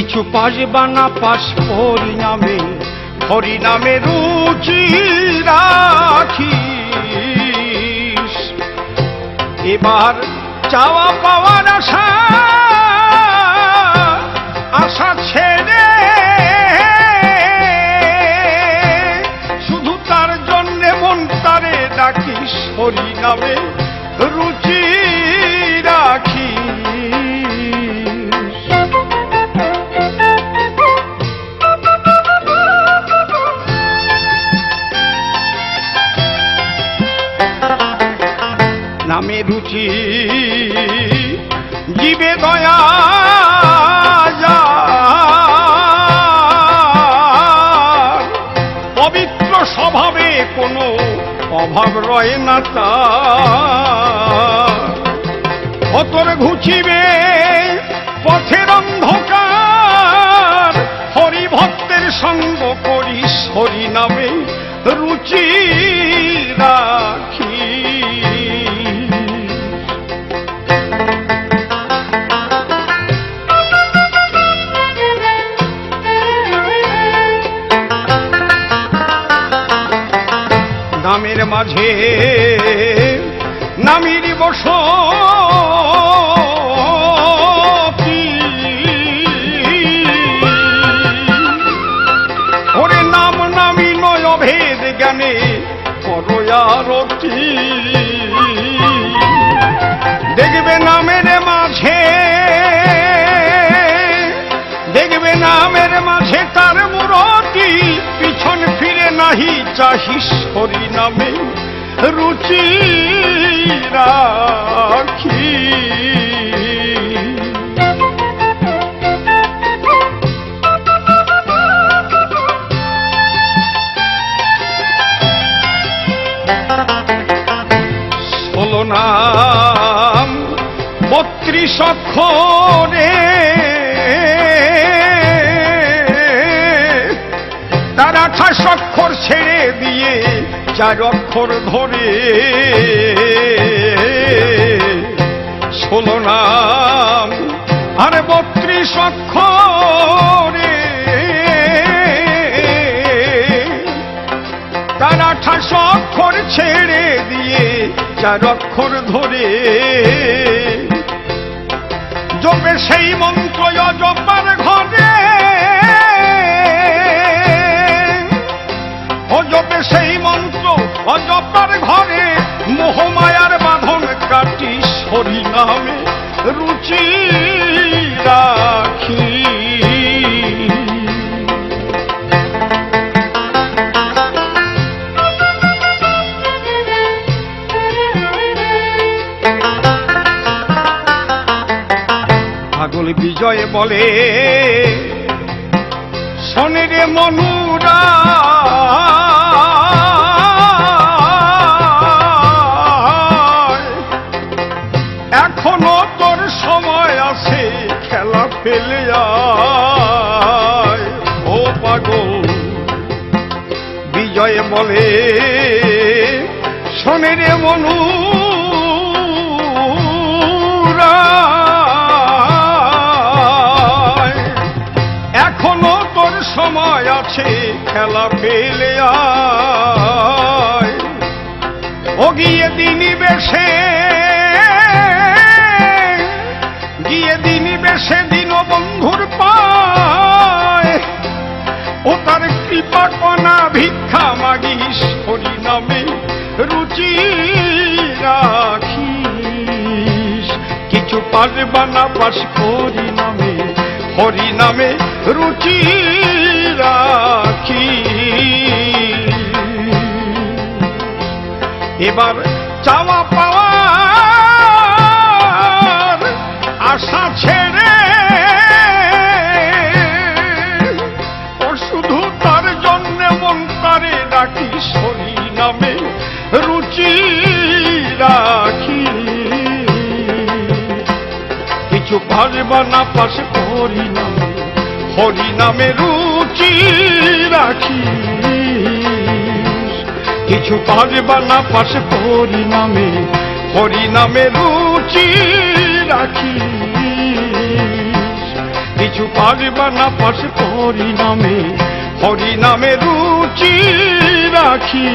কিছু পাস বা না পাস হরিনামে হরিনামে রুচি রাখিস। এবার চাওয়া পাওয়ার আশা আশা ছেড়ে শুধু তার জন্য মন তারে ডাকিস হরি নামে রুচি। জীবে দয়া। পবিত্র স্বভাবে কোনো অভাব রয়ে না তার। ঘুচিবে পথের অন্ধকার। হরি ভক্তের সঙ্গ করিস হরি নামে রুচি। নামের মাঝে নামির বস ওরে নাম নামি নয় অভেদ জ্ঞানে করয়ারতি চাহিস হরি নামে রুচি রাখি। নাম বত্রিশ অক্ষরে আঠাশ অক্ষর ছেড়ে দিয়ে চার অক্ষর ধরে। ষোলো নাম আর বত্রিশ অক্ষরে। তার আঠাশ অক্ষর ছেড়ে দিয়ে চার অক্ষর ধরে। জপে সেই মন্ত্র জপার ঘরে। ও জপে সেই মন্ত্র, অজপার ঘরে মোহমায়ার বাঁধন কাটি হরি নামে রুচি রাখি। বিজয় বলে শোনে মনুরা। এখনও তোর সময় আছে খেলা ফেলে আয়। ও পাগল, বিজয় বলে শোনে রে মনুরা আছে, খেলা আয়। ও গিয়ে দিনী বেশে, গিয়ে দিনী বেশে দিন বন্ধুর পায়। ও তার কৃপা কণা ভিক্ষা মাগিস হরি নামে রুচি রাখিস। কিছু পারবা না পাস হরি নামে হরি নামে রুচি রাখিস এবার চাওয়া পাওয়ার আশা ছেড়ে ও শুধু তার জন্য মন তারে ডাকি, শনি নামে রুচি রাখি। কিছু পারবা না পাশে হরি নামে হরি নামে রুচি রাখি কিছু পারবা না পাশে হরি নামে হরি নামে রুচি রাখি কিছু পারবা না পাশ হরি নামে হরি নামে রুচি রাখি